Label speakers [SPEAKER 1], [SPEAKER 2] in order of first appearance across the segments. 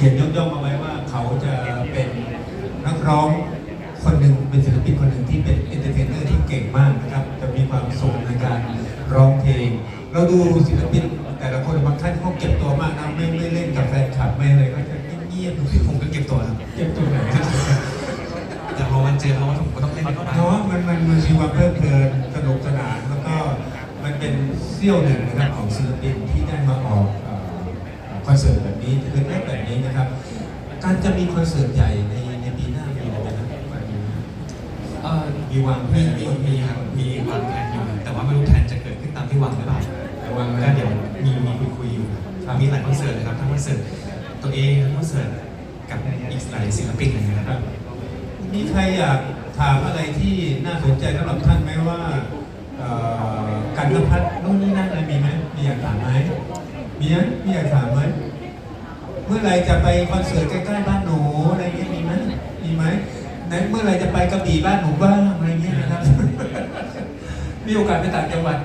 [SPEAKER 1] ขียนยกย่องมาไว้ว่าเขาจะเป็นนักร้องคนหนึ่งเป็นศิลปินคนหนึ่งที่เป็นเอนเตอร์เทนเนอร์ที่เก่งมากนะครับ จะมีความสุขในการร้องเพลง เราดูศิลปินแต่ละคนบางท่านเขาเก็บตัวมากนะไม่ไม่เล่นกับแฟนคลับไม่อะไรก็จะเงียบๆดูสิ
[SPEAKER 2] ผมก็เก็บตัวครับ
[SPEAKER 1] เก็บตัวไหนครับ
[SPEAKER 2] แต่พอวันเจอเขาผมก็ต้องเล่นบ้าง
[SPEAKER 1] เพราะว่ามันมันมันมีความเพลิดเพลินสนุกสนานแล้วก็มันเป็นเสี้ยวหนึ่งนะครับของศิลปินที่ได้มาออกเอ่อคอนเสิร์ตแบบนี้เล็กๆแบบนี้นะครับ การจะมีคอนเสิร์ตใหญ่ในในปีหน้ามีอะไรนะครับ
[SPEAKER 2] เออ
[SPEAKER 1] มีวางแผ
[SPEAKER 2] มี
[SPEAKER 1] น
[SPEAKER 2] มีมีครับมีวางแผนอยู่ครับแต่ว่าไม่รู้แผนจะเกิดขึ้นตามที่วางหรือเปล่า
[SPEAKER 1] วางแผ
[SPEAKER 2] ก็
[SPEAKER 1] น
[SPEAKER 2] เดี๋ยวมีมีคุยคุยอยู่ครับมีหลายคอนเสิร์ตเลยครับทั้งคอนเสิร์ตตัวเองทั้งคอนเสิร์ตกับอีกหลายศิลปินอะไรเงี้ย
[SPEAKER 1] ค
[SPEAKER 2] ค
[SPEAKER 1] รั
[SPEAKER 2] รั
[SPEAKER 1] บบมีใครอยากถามอะไรที่น่าสนใจสำหรับท่านไหมว่าเอ่อการกพัดนู่นนี่นั่นอะไรมีไหมมีอยากถามไหมมีไหมมีอยากถามไหม เมื่อไหรจะไปคอนเสิร์ตใกล้ๆบ้านหนูอะไรเงี้ยมีไหมมีไหมไหนเมื่อไหรจะไปกระบี่บ้านหนูบ้างอะไรเงี้ยนะครับ มีโอกาสไปต่างจังหวัด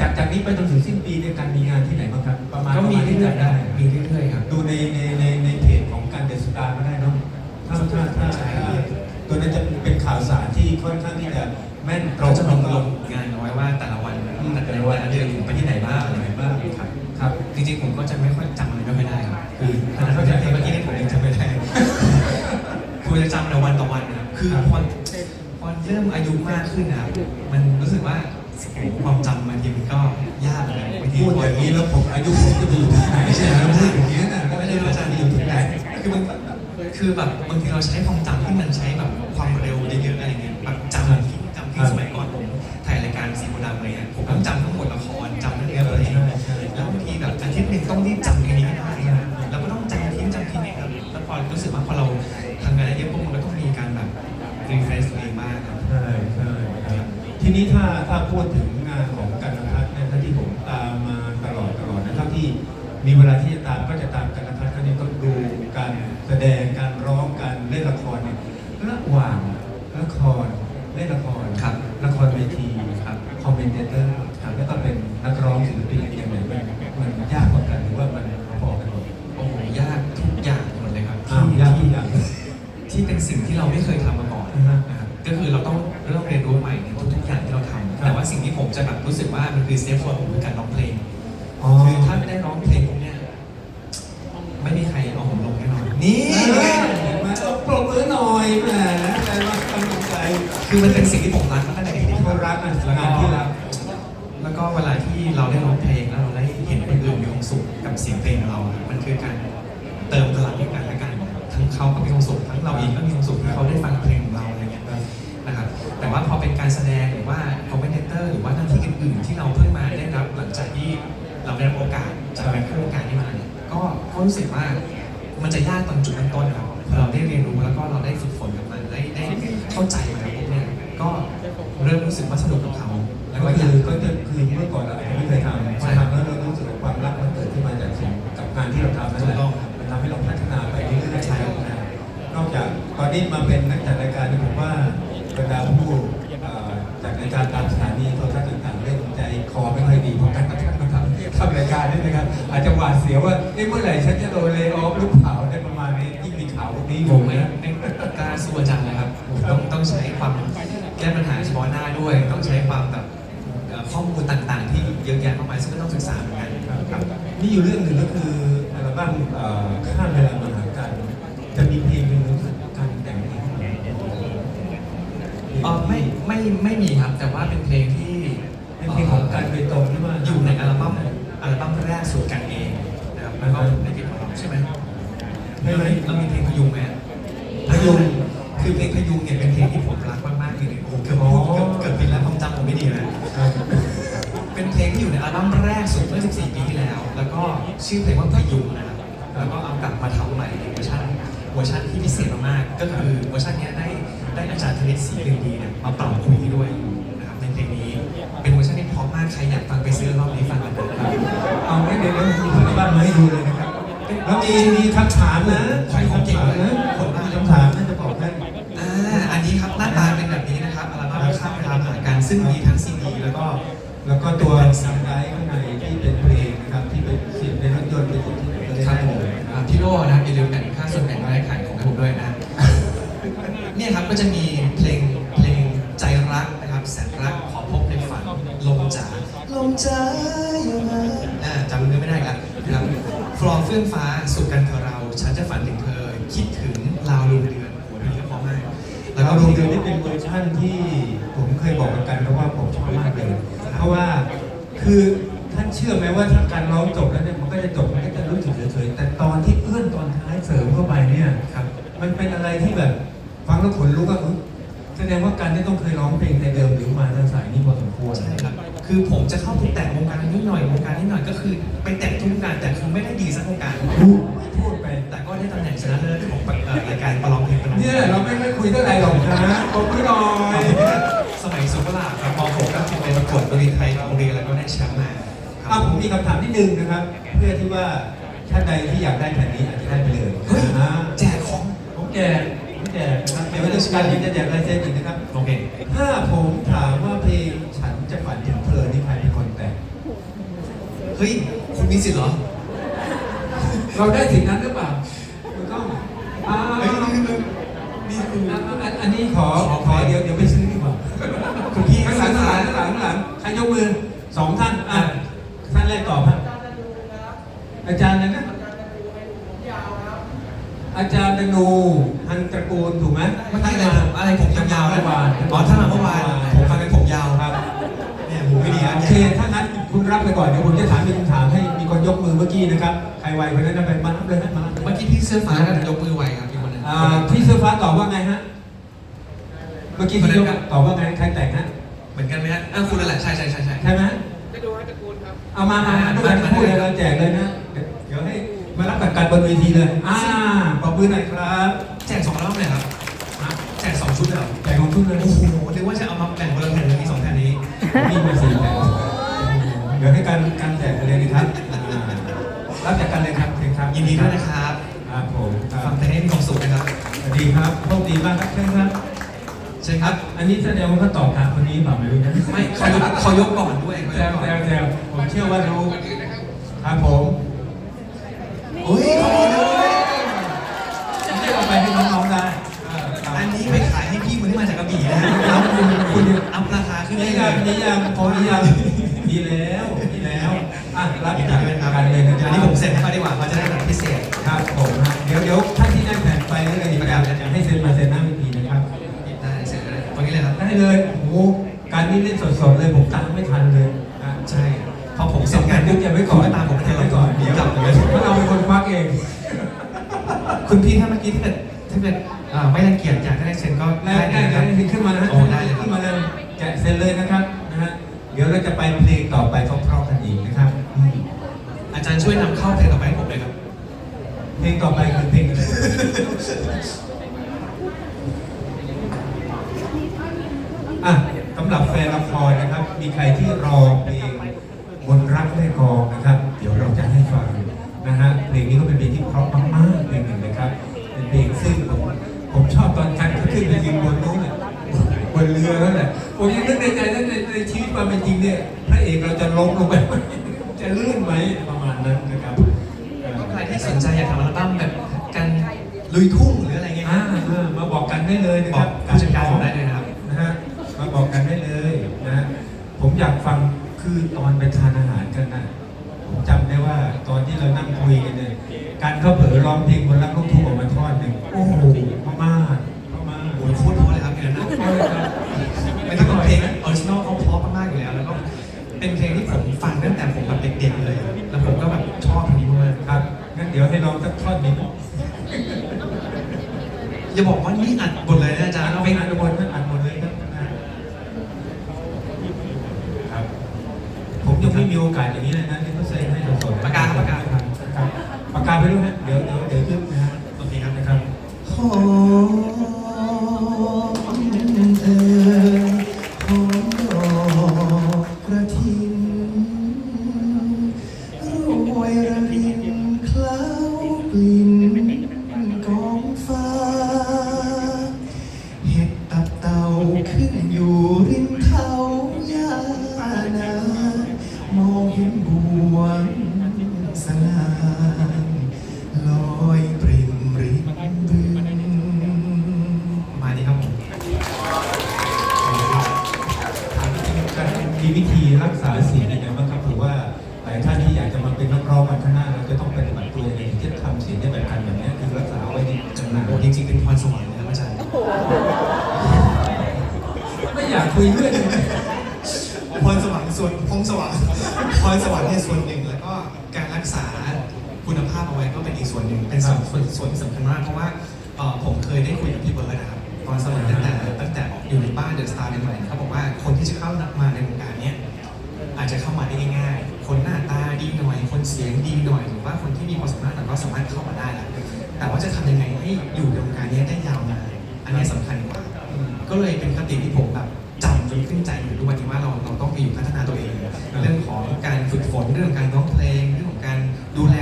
[SPEAKER 1] จากจากนี้ไปจนถึงสิ้นปีในยการมีงานที่ไหนบ้างครับ ประมาณ
[SPEAKER 2] ก็มี
[SPEAKER 1] ประาณที่
[SPEAKER 2] เรื่อย
[SPEAKER 1] จำ
[SPEAKER 2] ๆ
[SPEAKER 1] ได้
[SPEAKER 2] มีเรื่อยๆครับ
[SPEAKER 1] ดูในในในในเพจของการเดสตาร์ก็ได้เนาะถ้าถ้าถ้าถ้าตัวนั้นจะเป็นข่าวสารที่ค่อนข้างที่จะแม่นตร
[SPEAKER 2] เรา
[SPEAKER 1] ง
[SPEAKER 2] จะล
[SPEAKER 1] แล้ว
[SPEAKER 2] ง
[SPEAKER 1] ก็
[SPEAKER 2] ลงงานเอาไว้ว่าแต่ละวัน
[SPEAKER 1] อืม
[SPEAKER 2] แต่ละวันเดือนผมไปที่ไหนบ้างอะไรบ้างครับ
[SPEAKER 1] ครับ
[SPEAKER 2] จริงๆผมก็จะไม่ค่อยจำอะไรไม่ค่อยได้ครับคือขนาดเขาจะเมื่อกี้นี่ผมยังจำไม่ได้คือจะจำแต่วันต่อวันนะครับคือพอพอเริ่มอายุมากขึ้นนะครับมันรู้สึกว่าโอ้โหความจำบางทีมันก็ยากเลยบางที
[SPEAKER 1] พูดอย่างนี้แล้วผมอายุผมจะไปอยู่ที่ไหนใช่ไหมพูดอย่างนี้นะแล้ว
[SPEAKER 2] ไม่
[SPEAKER 1] ไม่
[SPEAKER 2] ได้
[SPEAKER 1] ได้
[SPEAKER 2] รู้
[SPEAKER 1] ว่า
[SPEAKER 2] อา
[SPEAKER 1] จะ
[SPEAKER 2] จารย์
[SPEAKER 1] ไป
[SPEAKER 2] อ
[SPEAKER 1] อยู่ยู่
[SPEAKER 2] ถึ
[SPEAKER 1] ที่
[SPEAKER 2] ง
[SPEAKER 1] ไห
[SPEAKER 2] ไห
[SPEAKER 1] น
[SPEAKER 2] นคือมันคือแบบบางทีเราใช้ความจำที่มันใช้แบบความเร็วเยอะๆอะไรเงี้ยแบบจำที่จำที่สมัยก่อนผมถ่ายรายการสีโบราณอะไรเงี้ยผมต้องจำทั้งหมดละครจำ ทีนี้
[SPEAKER 1] ถ้าถ้าพูดถึงงานของกันนพัฒน์เนี่ยถ้าที่ผมตามมาตลอดตลอดนะครับที่มีเวลาที่จะตามก็จะตามกันนพัฒน์ก็เนี่ยก็ดูการแสดงการร้องการเล่นละครเนี่ยระหว่างละครเล่นละคร
[SPEAKER 2] ครับ
[SPEAKER 1] ละครเวทีครับคอมเมนเตอร์ครับแล้วก็เป็นนักร้องศิลปินอย่างไรมันมันยากกว่ากันหรือว่ามันพอกันหมด
[SPEAKER 2] โอ้โหยากทุกอย่างหมดเลยครับ
[SPEAKER 1] อ้าวยากทุกอย่าง
[SPEAKER 2] ที่เป็นสิ่งที่เราไม่เคยทำมาก่อน
[SPEAKER 1] อือฮะ
[SPEAKER 2] นะครับ ก็คือเราต้องเริ่มเรียนรู้ใหม่ในทุกๆอย่างที่เราทำ
[SPEAKER 1] ครับ
[SPEAKER 2] แต่ว่าสิ่งที่ผมจะแบบรู้สึกว่ามันคือเซฟโซนผมคือการร้องเพลง
[SPEAKER 1] อ๋อ
[SPEAKER 2] คือถ้าไม่ได้ร้องเพลงผมเนี่ยไม่มีใครเอาผมลงแน่นอนนี่
[SPEAKER 1] เห็นไหมเอาปรบมือหน่อยแหมใจว่ากำลังใจ
[SPEAKER 2] คือมันเป็นสิ่งที่ผมรักมาตั้งแต่เด็ก
[SPEAKER 1] ที่
[SPEAKER 2] ๆ
[SPEAKER 1] เขารักนะงานที่รัก
[SPEAKER 2] แล้วก็เวลาที่เราได้ร้องเพลงแล้วเราได้เห็นคนอื่นมีความสุขกับเสียงเพลงของเราอะมันคือการเติมพลังให้กันและกันทั้งเขาก็มีความสุขทั้งเราเองก็มี หรือว่าหน้าที่อื่นๆที่เราเพิ่งมาได้รับหลังจากที่เราได้รับโอกาสจากแบงค์โครงการนี้มาเนี่ยก็ก็รู้สึกว่ามันจะยากตอนจุดเริ่มต้นครับพอเราได้เรียนรู้แล้วก็เราได้ฝึกฝนกับมันได้ได้เข้าใจมันแล้วปุ๊บเนี่ยก็เริ่มรู้สึกว่าสนุกกับเขาแล้ว
[SPEAKER 1] ก็
[SPEAKER 2] ก็อ
[SPEAKER 1] คื
[SPEAKER 2] ยา
[SPEAKER 1] อกก็จะคือเมื่อก่อนเราอาจจะไม่เคยทำพอทำแล้วเรารู้สึกว่าความรักมันเกิดขึ้นมาจากสิ่งกับงานที่เราทำนั่นแหละมันทำให้เราพัฒนาไปเรื่อยๆ
[SPEAKER 2] ใช่ครับ
[SPEAKER 1] นะนอกจากตอนนี้มาเป็นนักจัดรายการเนี่ยผมว่าบรรดาผู้ เอ่อจัดรายการตามสถานีโทรทัศน์ต่างๆเล่นใจคอไม่ค่อยดีเพราะการกระทั่งมาทำทำรายการนี่นะครับ อาจจะหวาดเสียวว่าเอ๊ะเมื่อไหร่ฉันจะโดนเลย์ออฟหรือเปล่าได้ประมาณนี้ยิ่งมีข่าวพวกนี้อ
[SPEAKER 2] ผ
[SPEAKER 1] ยู่
[SPEAKER 2] มไม่
[SPEAKER 1] นะ
[SPEAKER 2] ไม่กล้าสู้อาจารย์เลยครับผมต้องต้องใช้ความแก้ปัญหาเฉพาะหน้าด้วย ต้องใช้ความแบบเอ่อข้อมูลต่างๆ ที่เยอะแยะมากมายซึ่งก็ต้องศึกษาเหมือนกัน
[SPEAKER 1] ครับมีอยู่เรื่องหนึ่งก็คืออัลบั้มเอ่อข้ามเวลามาหากันจะมีเพลงหนึ่งรู้สึกการแต่งเพลงขึ้นมา
[SPEAKER 2] เออไม่ ไม่ไม่มีครับ แต่ว่าเป็นเพลงที่
[SPEAKER 1] เป็นเพลงของการโดยตรงหรือว่า
[SPEAKER 2] อยู่ในอัลบั้มอัลบั้มแรกสุดกันเองนะครับแล้วก็ในเพลงของเราใช่ไหม
[SPEAKER 1] ไม่ไหม
[SPEAKER 2] เรามีเพลงพยุงไหม
[SPEAKER 1] พยุง
[SPEAKER 2] คือเพลงพยุงเนี่ยเป็นเพลงที่ผมรักมากๆเลยโอ้โหเกือบพูดเกือบเกือบผิดแล้วความจำผมไม่ดีเลย
[SPEAKER 1] ครับ
[SPEAKER 2] เป็นเพลงที่อยู่ในอัลบั้มแรกสุดเมื่อ 14 ปีที่แล้ว แล้วก็ชื่อเพลงว่าพยุงนะครับแล้วก็เอากลับมาทำใหม่ในเวอร์ชันเวอร์ชันที่พิเศษมากๆก็คือเวอร์ชันเนี้ ชรสีเกดีเนี่ยมาปรับคุยด้วยนะครับในเพลงนี้เป็นเวอร์ชันที่พร้อมมากใครอยากฟังไปซื้อรอบนี้ฟังกันนะครับ
[SPEAKER 1] เอาไม่เดี๋ยวมีเพื่อนบ้านมาให้ดูเลยนะครับแล้วมีมีคำถามนะใครคำถามนะคนมีคำถามน่าจะบอกได้
[SPEAKER 2] อ่าอันนี้ครับหน้าตาเป็นแบบนี้นะครับอัลบั้มข้ามเวลาผ่านกันซึ่งมีทั้งซีดีแล้วก็
[SPEAKER 1] แล้วก็ตัวซัมไดข้างในที่เป็นเพลงนะครับที่เป็นเสียงในรถยนต์เป็นที่
[SPEAKER 2] ครับผมที่โลนะครับอย่าลืมแบ่งค่าส่วนแบ่งรายขายของผมด้วยนะเนี่ยครับก็จะมี ลมจ๋าอยู่นะอ่าจำเนื้อไม่ได้ครับนะครับฟลอร์เฟื่องฟ้าสุขกันเธอเรา ฉันจะฝันถึงเธอ คิดถึงลาวลงเดือนโหเพลงนี้เพราะมาก
[SPEAKER 1] แล้วก็โรงเรียนนี่เป็นเวอร์ชั่นที่ผมเคยบอกกับกันเพราะว่าผมชอบมากเลย เพราะว่าคือท่านเชื่อไหมว่าถ้าการร้องจบแล้วเนี่ยมันก็จะจบมันก็จะรู้สึกเฉยๆแต่ตอนที่เอื้อนตอนท้ายเสริมเข้าไปเนี่ย
[SPEAKER 2] ครับ
[SPEAKER 1] มันเป็นอะไรที่แบบฟังแล้วขนลุกอะเออ แสดงว่าการที่ต้องเคยร้องเพลงในเดิมหรือมาทางสายนี้พอสมควร
[SPEAKER 2] ใช่ครับ คือผมจะเข้าไปแตะวงการนิดหน่อยวงการนิดหน่อยก็คือไปแตะทุกวงการแต่คือไม่ได้ดีสักวงการ
[SPEAKER 1] พูดพูดไป
[SPEAKER 2] แต่ก็ได้ตำแหน่งชนะเลิศของเอ่อรายการประลองเพลงประลองพลง
[SPEAKER 1] เนี่ยเราไม่ไม่คุยเท่าไหร่หรอกนะขอบคุณหน่อย
[SPEAKER 2] สมัยสุขลาภครับม .6 ก็ไปประกวดดนตรีไทยของโรงเรียนแล้วก็ได้แชมป์มาค
[SPEAKER 1] อะ
[SPEAKER 2] รับ
[SPEAKER 1] ผมมีคำถามนิดนึงนะครับ เพื่อที่ว่าท่านใดที่อยากได้แผ่นนี้อาจจะได้ไปเลย
[SPEAKER 2] เฮ้ย
[SPEAKER 1] อ่า
[SPEAKER 2] แจกของ
[SPEAKER 1] ผมแจกผม แจกนะครับเดี๋ยวราชการนี้จะแจกลายเซ็นอีกนะครับ
[SPEAKER 2] โอเค
[SPEAKER 1] ถ้าผมถามว่าเพลงฉันจะฝันถึงเธอนี่ใครเป็นคนแต่ง
[SPEAKER 2] เฮ้ย คุณมีสิทธิ์เหรอ
[SPEAKER 1] เราได้สิทธินั้นหรือเปล่าคุณต้องอ่า
[SPEAKER 2] เฮ้ยนี่คือนี่คือ
[SPEAKER 1] อะอันอันนี้ขอขอเดี๋ยวเดี๋ยวไปซื้อดีกว่า
[SPEAKER 2] คุณพี่
[SPEAKER 1] ข้างหลังข้างหลังข้างหลังข้างหลังใครยกมือสองท่านอะท่านแรกตอบครับอาจารย์อะไรนะอาจารย์ดนูฮัน ตระกูลถูกไหม
[SPEAKER 2] เมื่อกี้อะไรผมอะไรผมยาวๆ
[SPEAKER 1] เมื่
[SPEAKER 2] นะ
[SPEAKER 1] อวาน
[SPEAKER 2] อ๋อถ้ามาเมื่อวานผมฟังเป็นผมยาว
[SPEAKER 1] ครับ
[SPEAKER 2] เนี่ยหูไม่ดีนะ
[SPEAKER 1] โอเคถ้างั้นคุณรับไปก่อนเดี๋ยวผมจะถามมีคำถามให้มีคนยกมือเมื่อกี้นะครับใครไวคนนั้นนะไปมารับเลยนะมารับเลย
[SPEAKER 2] เมื่อกี้พี่เสื้อฟ้าก็ยกมือไวครับมีคนหนึง
[SPEAKER 1] อ่าพี่เสื้อฟ้าตอบว่าไงฮะเมื่อกี้พี่ยกตอบว่าไงใครแต่งฮะ
[SPEAKER 2] เหมือนกันไหมฮะอะคุณนั่นแหละใช่ใช่ใช่ใช่
[SPEAKER 1] ใช่ไหม
[SPEAKER 3] จะดูให้ตระกูลครับ
[SPEAKER 1] เอามามามาด้วยกันพูดเลยเราแจกเลยนะเดี๋ยวให้มารับกับการบนเวทีเลย อ่าปรบมือหน่อยครับ
[SPEAKER 2] แจกสองรอบเลยครับอะแจกสองชุดเลยเหรอ
[SPEAKER 1] แจกของทุกเลย
[SPEAKER 2] โอ้โหนึกว่าจะเอามาแบ่งคนละแผ่นเลยมีสองแผ่นนี้
[SPEAKER 1] มีมาสี่แผ่นเดี๋ยวให้การการแจกไปเลยนะครับอ่ารับจากกันเลยครับเชิญครับ
[SPEAKER 2] ยินดีด้วยนะครับ
[SPEAKER 1] ครับผมครั
[SPEAKER 2] ฟั
[SPEAKER 1] บ
[SPEAKER 2] งเพลงให้มีความสุขนะครับ
[SPEAKER 1] สวัสดีครับโชคดีมากครับเชิญครับ
[SPEAKER 2] เชิญครับ
[SPEAKER 1] อันนี้แสดงว่าเขาตอบถามคนนี้เปล่าไม่รู้นะ
[SPEAKER 2] ไม่เขายกเขายกก่อนด้วยเขา
[SPEAKER 1] แซ
[SPEAKER 2] ยก
[SPEAKER 1] ว
[SPEAKER 2] ก่อน
[SPEAKER 1] แซวแซวผมเชื่อว่ารู้ครับผม คา
[SPEAKER 2] ขึ้นได้
[SPEAKER 1] นี่
[SPEAKER 2] เล
[SPEAKER 1] ยัง
[SPEAKER 2] ย
[SPEAKER 1] นี่ยังพอนี่ยังดีแล้วดีแล้วอะรับ
[SPEAKER 2] ยินดี
[SPEAKER 1] จาก
[SPEAKER 2] ด้วยนะครับ
[SPEAKER 1] กันเลยนะค
[SPEAKER 2] อั
[SPEAKER 1] รั
[SPEAKER 2] นนี้ผมเซ็นให้เขาดีกว่าเขาจะได้แบบพิเศษ
[SPEAKER 1] ครับผมฮะเดี๋ยวเดี๋ยวท่านที่ได้แผ่นไปก็เลยนะครับจะให้เซ็นมาเซ็นหน้าเวทีนะครับ
[SPEAKER 2] ได้เสร็จเลยตรงนี้เลยครับ
[SPEAKER 1] ได้เลยโอ้โหการนี้เล่นสดๆเลยผมตามไม่ทันเลยอะ
[SPEAKER 2] ใช่เพราะผมเส
[SPEAKER 1] เส
[SPEAKER 2] ร็
[SPEAKER 1] ร็
[SPEAKER 2] จงาง
[SPEAKER 1] จานน
[SPEAKER 2] ปุ๊
[SPEAKER 1] ยุ
[SPEAKER 2] บบ
[SPEAKER 1] อย่าไว้ก่อน
[SPEAKER 2] ตามผมไป
[SPEAKER 1] อย่า
[SPEAKER 2] เถ
[SPEAKER 1] ไว้
[SPEAKER 2] อะ
[SPEAKER 1] ก่อน
[SPEAKER 2] เดี๋ยวกลับเลย
[SPEAKER 1] เพราะเราเป็นคนควักเอง
[SPEAKER 2] คุณพี่ถ้าเมื่อกี้ถ้าเกิดถ้าเกิดอ่าไม่รังเกียจอยากได้เซ็นก็
[SPEAKER 1] ได้ ว
[SPEAKER 2] ยนำเข้าเพลงต่อไปให้ผมเลยครับ
[SPEAKER 1] เพลงต่อไปคือเพลงอะไรอะสำหรับแฟนละครนะครับ มีใครที่รอเพลงบนรักแม่กลองนะครับ เดี๋ยวเราจะให้ฟังนะฮะเพลงนี้ก็เป็นเพลงที่เพราะมากๆเพลงหนึ่งนะครับ เป็นเพลงซึ่งผมผมชอบตอนกันเขาขึ้นไปยืนบนนู้นน่ะบนเรือนั่นแหละผมยังนึกในใจนั่นในในชีวิตความเป็นจริงเนี่ยพระเอกเราจะล้มลงไปไหมจะ ลื่นไหมประมาณนั้นนะครับเอ่อ
[SPEAKER 2] ก็ใครที่สนใจอยากทำอัลบั้มแบบการลุยทุ่งหรืออะไรเงี้ย
[SPEAKER 1] อ่าอ่ามาบอกกันได้เลยนะ
[SPEAKER 2] บ
[SPEAKER 1] ค
[SPEAKER 2] อ
[SPEAKER 1] รั
[SPEAKER 2] ก
[SPEAKER 1] บ
[SPEAKER 2] ผู้จัดการผมได้เลยนะครับ
[SPEAKER 1] นะฮะมาบอกกันได้เลยนะฮะผมอยากฟังคือตอนไปทานอาหารกันนะผมจำได้ว่าตอนที่เรานั่งคุยกันเนี่ยการเขาเผลอร้องเพลงบนรักลูกทุ่งออกมาทอดหนึ่งโอ้โหพม่าพม่า
[SPEAKER 2] โอ้ยโคตรเพราะเลยครับเพลงนั้นนะ
[SPEAKER 1] เพราะอะไรครับ
[SPEAKER 2] ไม่ต้องเป็นเพลงออริจินอลเขาเพราะมากๆอยู่แล้วแล้วก็เป็นเพลงที่ผมฟัง ษาเสียงยังไงบ้าง
[SPEAKER 1] ครับหรือว่าห
[SPEAKER 2] ลายท่านที่อยากจะ
[SPEAKER 1] มา
[SPEAKER 2] เป็
[SPEAKER 1] นนักร้องวันข้างห
[SPEAKER 2] น้าเราจะต้
[SPEAKER 1] องเปฏิบัติตัวเองที่ทำเสียงได้แบบกันแบ
[SPEAKER 2] บเนี้
[SPEAKER 1] คื
[SPEAKER 2] อรักษาไว้ในจังหวะโจริงๆเป็นพรสวรรค์นะครับอาจารย์
[SPEAKER 1] ไม่อยากคุยเรื่อง
[SPEAKER 2] พรสวรรค์ส่วนพงสวรรค์พรสวรรค์เนี่ยส่วนหนึ่งแล้วก็การรักษาคุณภาพเอาไว้ก็เป็นอีกส่วนหนึ่งเป็นส่วนส่วนที่สำคัญมากเพราะว่าผมเคยได้คุยกับพี่เบิร์ดนะครับตอนสมัยตั้งแต่ตั้งแต่อยู่ในบ้านเดอะสตาร์ใหม่ๆเขาบอกว่าคนที่จะเข้านักมาใน จะเข้ามาได้ง่ายๆ คนหน้าตาดีหน่อย คนเสียงดีหน่อย หรือว่าคนที่มีความสามารถแต่ก็สามารถเข้ามาได้แหละแต่ว่าจะทำยังไงให้อยู่ในวงการนี้ได้ยาวนานอันนี้สำคัญกว่า ก็เลยเป็นคติที่ผมแบบจำจนขึ้นใจอยู่ทุกวันนี้ว่าเราเราต้องไปอยู่พัฒนาตัวเอง เรื่องของการฝึกฝนเรื่องการร้องเพลง เรื่องของการดูแล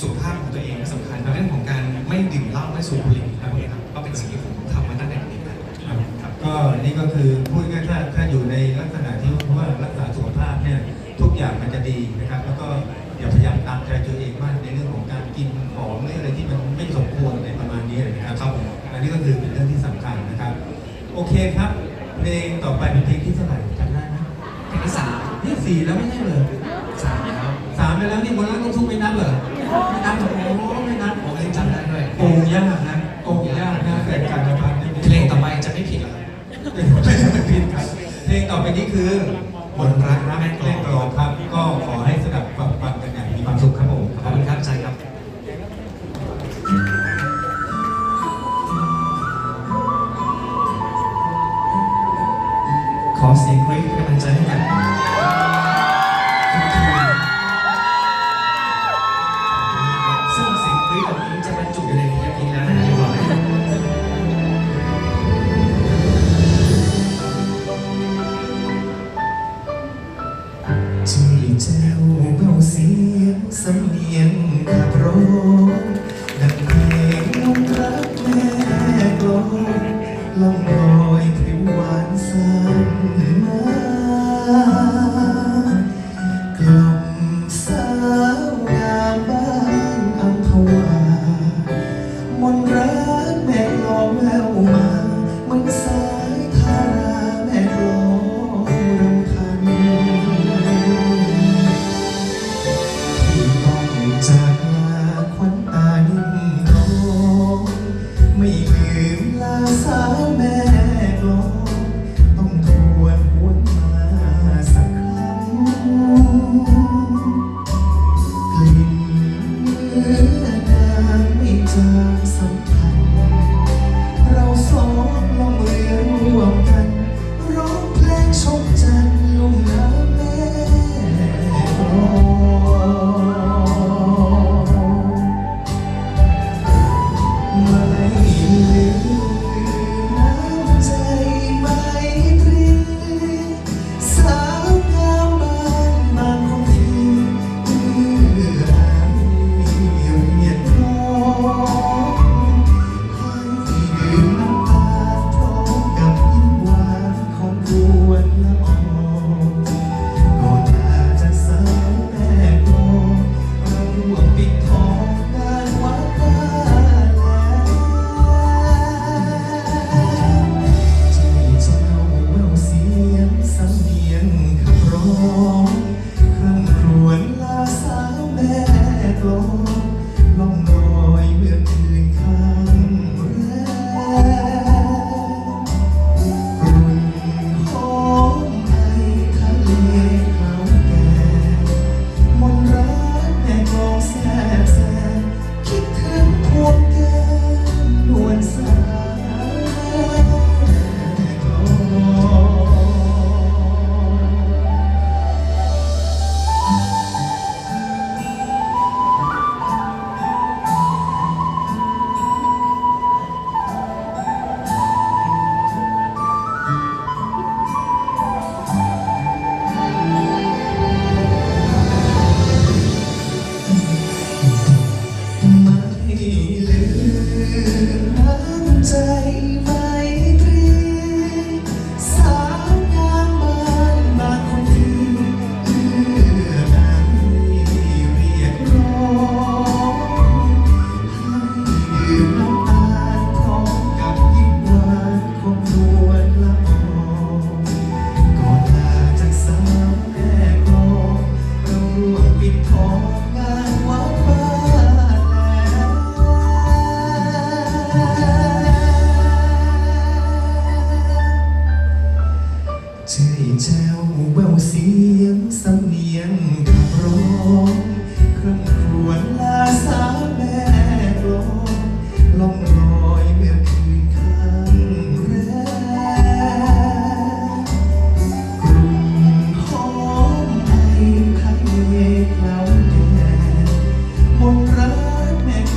[SPEAKER 2] สุขภาพของตัวเองก็สำคัญเรื่องของการไม่ดื่มเหล้าไม่สูบบุหรี่อะไรพวกนี้ครับก็เป็นสิ่งที่ผมทำมาตั้งแต่เด็กครับ
[SPEAKER 1] ก็นี่ก็คือพูดง่ายๆถ้าถ้าอยู่ในลักษณะ อย่างมันจะดีนะครับ แล้วก็อย่าพยายามตามใจตัวเองมากในเรื่องของการกินของหรืออะไรที่มันไม่สมควรในประมาณนี้นะครับ
[SPEAKER 2] ครับผม
[SPEAKER 1] อันนี้ก็คือเป็นเรื่องที่สำคัญนะครับ โอเคครับเพลงต่อไปเป็นเพลงที่เท่าไหร่จำได้ไหม
[SPEAKER 2] เพลงที่สาม
[SPEAKER 1] นี่สี่แล้วไม่ใช่เหรอ
[SPEAKER 2] สามแล้ว
[SPEAKER 1] สามไปแล้วนี่บนรักต้องทุกไม่นับเหรอไม่นับเหรอโอ้ไม่นับ
[SPEAKER 2] ผมยังจำได้ด้วย
[SPEAKER 1] โกงยากนะโกงยากนะแต่การกระพันนี่ไม่
[SPEAKER 2] เพลงต่อไปจะไม่ผิดหรอครับ
[SPEAKER 1] ไม่ใช่เป็นผิดครับเพลงต่อไปนี้คือ มนรักแม่กลองกลองครับก็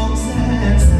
[SPEAKER 2] so sad.